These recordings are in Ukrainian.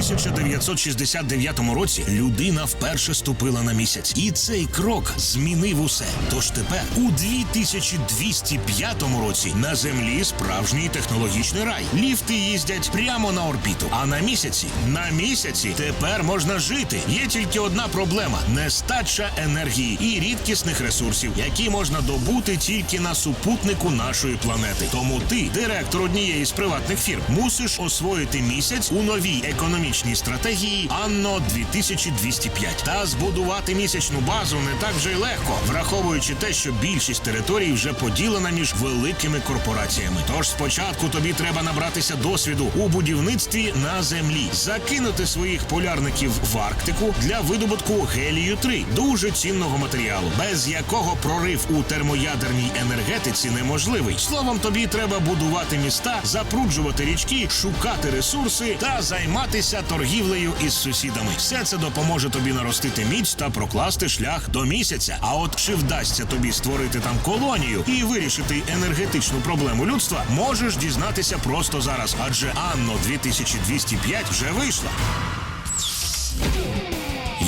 1969 році людина вперше ступила на місяць, і цей крок змінив усе. Тож тепер, у 2205 році, на землі справжній технологічний рай. Ліфти їздять прямо на орбіту. А на місяці, на місяці тепер можна жити. Є тільки одна проблема: нестача енергії і рідкісних ресурсів, які можна добути тільки на супутнику нашої планети. Тому ти, директор однієї з приватних фірм, мусиш освоїти місяць у новій економічній стратегії Анно 2205 та збудувати місячну базу не так вже й легко, враховуючи те, що більшість територій вже поділена між великими корпораціями. Тож спочатку тобі треба набратися досвіду у будівництві на землі, закинути своїх полярників в Арктику для видобутку гелію 3 дуже цінного матеріалу, без якого прорив у термоядерній енергетиці неможливий. Словом, тобі треба будувати міста, запруджувати річки, шукати ресурси та займатися торгівлею із сусідами. Все це допоможе тобі наростити міць та прокласти шлях до місяця. А от чи вдасться тобі створити там колонію і вирішити енергетичну проблему людства, можеш дізнатися просто зараз, адже Анно 2205 вже вийшла.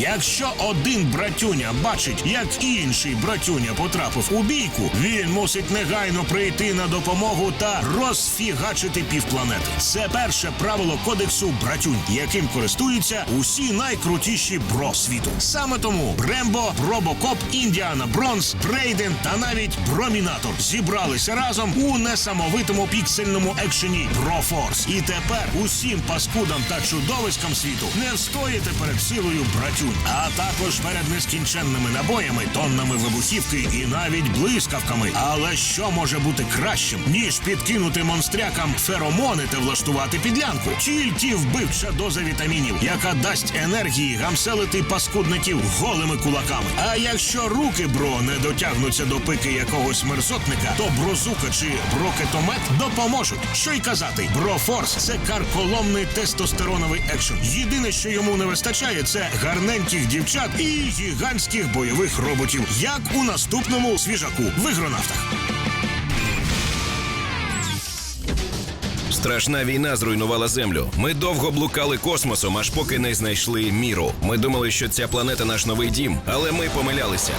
Якщо один братюня бачить, як інший братюня потрапив у бійку, він мусить негайно прийти на допомогу та розфігачити півпланети. Це перше правило кодексу братюнь, яким користуються усі найкрутіші бро світу. Саме тому Брембо, Робокоп, Індіана Бронз, Брейден та навіть Бромінатор зібралися разом у несамовитому піксельному екшені Брофорс. І тепер усім паскудам та чудовиськам світу не встоїте перед силою братюнь, а також перед нескінченними набоями, тоннами вибухівки і навіть блискавками. Але що може бути кращим, ніж підкинути монстрякам феромони та влаштувати підлянку? Тільки вбивча доза вітамінів, яка дасть енергії гамселити паскудників голими кулаками. А якщо руки бро не дотягнуться до пики якогось мерзотника, то брозука чи брокетомет допоможуть. Що й казати, брофорс це карколомний тестостероновий екшен. Єдине, що йому не вистачає, це гарненьких дівчат і гігантських бойових роботів, як у наступному свіжаку в ігронавтах. Страшна війна зруйнувала землю. Ми довго блукали космосом, аж поки не знайшли міру. Ми думали, що ця планета наш новий дім, але ми помилялися.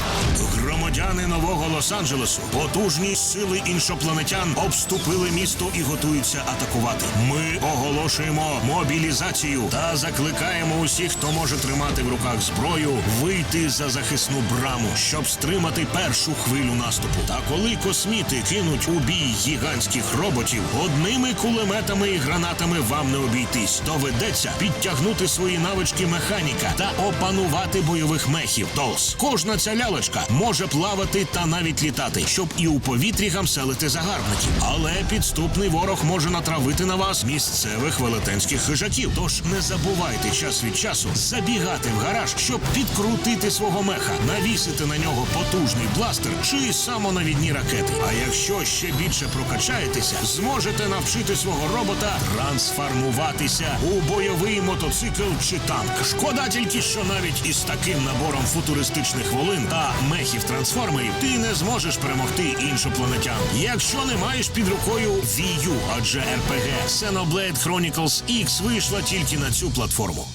Громадяни нового Лос-Анджелесу, потужні сили іншопланетян обступили місто і готуються атакувати. Ми оголошуємо мобілізацію та закликаємо усіх, хто може тримати в руках зброю, вийти за захисну браму, щоб стримати першу хвилю наступу. Та коли косміти кинуть у бій гігантських роботів, одними кулеметами і гранатами вам не обійтись. Доведеться підтягнути свої навички механіка та опанувати бойових мехів. Долс. Кожна ця лялечка може плавати та навіть літати, щоб і у повітрі гамселити загарбників. Але підступний ворог може натравити на вас місцевих велетенських хижаків. Тож не забувайте час від часу забігати в гараж, щоб підкрутити свого меха, навісити на нього потужний бластер чи самонавідні ракети. А якщо ще більше прокачаєтеся, зможете навчити свого робота трансформуватися у бойовий мотоцикл чи танк. Шкода тільки, що навіть із таким набором футуристичних волин та мехів трансформерів ти не зможеш перемогти іншопланетян, якщо не маєш під рукою Wii адже RPG Xenoblade Chronicles X вийшла тільки на цю платформу.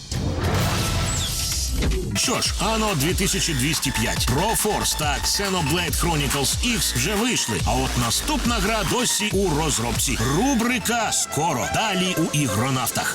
Що ж, Anno 2205, Pro Force та Xenoblade Chronicles X вже вийшли. А от наступна гра досі у розробці. Рубрика скоро. Далі у ігронавтах.